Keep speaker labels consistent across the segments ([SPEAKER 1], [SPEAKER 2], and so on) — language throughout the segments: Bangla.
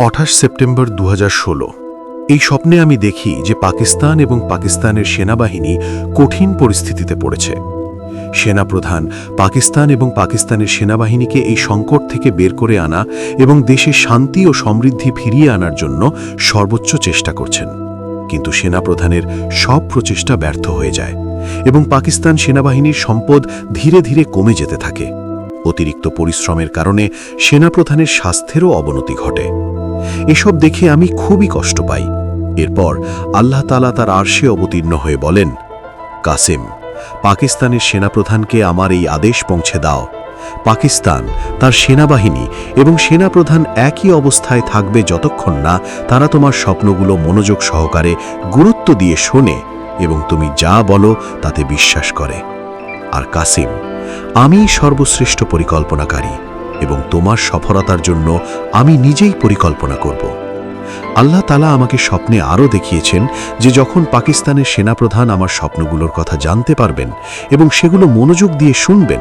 [SPEAKER 1] আঠাশ সেপ্টেম্বর দু হাজার ষোলো। এই স্বপ্নে আমি দেখি যে পাকিস্তান এবং পাকিস্তানের সেনাবাহিনী কঠিন পরিস্থিতিতে পড়েছে। সেনাপ্রধান পাকিস্তান এবং পাকিস্তানের সেনাবাহিনীকে এই সংকট থেকে বের করে আনা এবং দেশে শান্তি ও সমৃদ্ধি ফিরিয়ে আনার জন্য সর্বোচ্চ চেষ্টা করছেন। কিন্তু সেনাপ্রধানের সব প্রচেষ্টা ব্যর্থ হয়ে যায় এবং পাকিস্তান সেনাবাহিনীর সম্পদ ধীরে ধীরে কমে যেতে থাকে। অতিরিক্ত পরিশ্রমের কারণে সেনাপ্রধানের স্বাস্থ্যেরও অবনতি ঘটে। এসব দেখে আমি খুবই কষ্ট পাই। এরপর আল্লাহ তালা তার আরশে অবতীর্ণ হয়ে বলেন, কাসিম, পাকিস্তানের সেনাপ্রধানকে আমার এই আদেশ পৌঁছে দাও। পাকিস্তান, তার সেনাবাহিনী এবং সেনাপ্রধান একই অবস্থায় থাকবে যতক্ষণ না তারা তোমার স্বপ্নগুলো মনোযোগ সহকারে গুরুত্ব দিয়ে শোনে এবং তুমি যা বলো তাতে বিশ্বাস করে। আর কাসিম, আমি সর্বশ্রেষ্ঠ পরিকল্পনাকারী। এবং তোমার সফলতার জন্য আমি নিজেই পরিকল্পনা করব। আল্লাহ তালা আমাকে স্বপ্নে আরও দেখিয়েছেন যে যখন পাকিস্তানের সেনাপ্রধান আমার স্বপ্নগুলোর কথা জানতে পারবেন এবং সেগুলো মনোযোগ দিয়ে শুনবেন,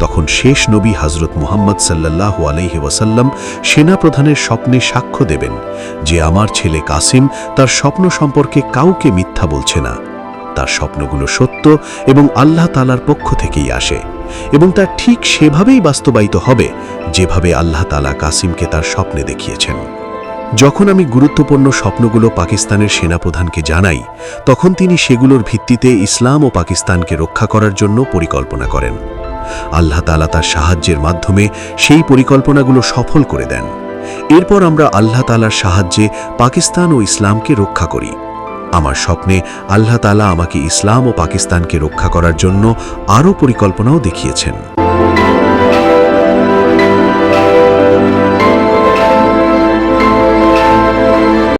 [SPEAKER 1] তখন শেষ নবী হজরত মুহাম্মদ সাল্লাল্লাহু আলহি ওয়াসাল্লাম সেনাপ্রধানের স্বপ্নে সাক্ষ্য দেবেন যে আমার ছেলে কাসিম তার স্বপ্ন সম্পর্কে কাউকে মিথ্যা বলছে না। তার স্বপ্নগুলো সত্য এবং আল্লাহ তালার পক্ষ থেকেই আসে। এবং তা ঠিক সেভাবেই বাস্তবায়িত হবে যেভাবে আল্লাহ তালা কাসিমকে তার স্বপ্নে দেখিয়েছেন। যখন আমি গুরুত্বপূর্ণ স্বপ্নগুলো পাকিস্তানের সেনাপ্রধানকে জানাই, তখন তিনি সেগুলোর ভিত্তিতে ইসলাম ও পাকিস্তানকে রক্ষা করার জন্য পরিকল্পনা করেন। আল্লাহ তালা তার সাহায্যের মাধ্যমে সেই পরিকল্পনাগুলো সফল করে দেন। এরপর আমরা আল্লাহ তালার সাহায্যে পাকিস্তান ও ইসলামকে রক্ষা করি। আমার স্বপ্নে আল্লাহ তালা আমাকে ইসলাম ও পাকিস্তানকে রক্ষা করার জন্য আরও পরিকল্পনাও দেখিয়েছেন।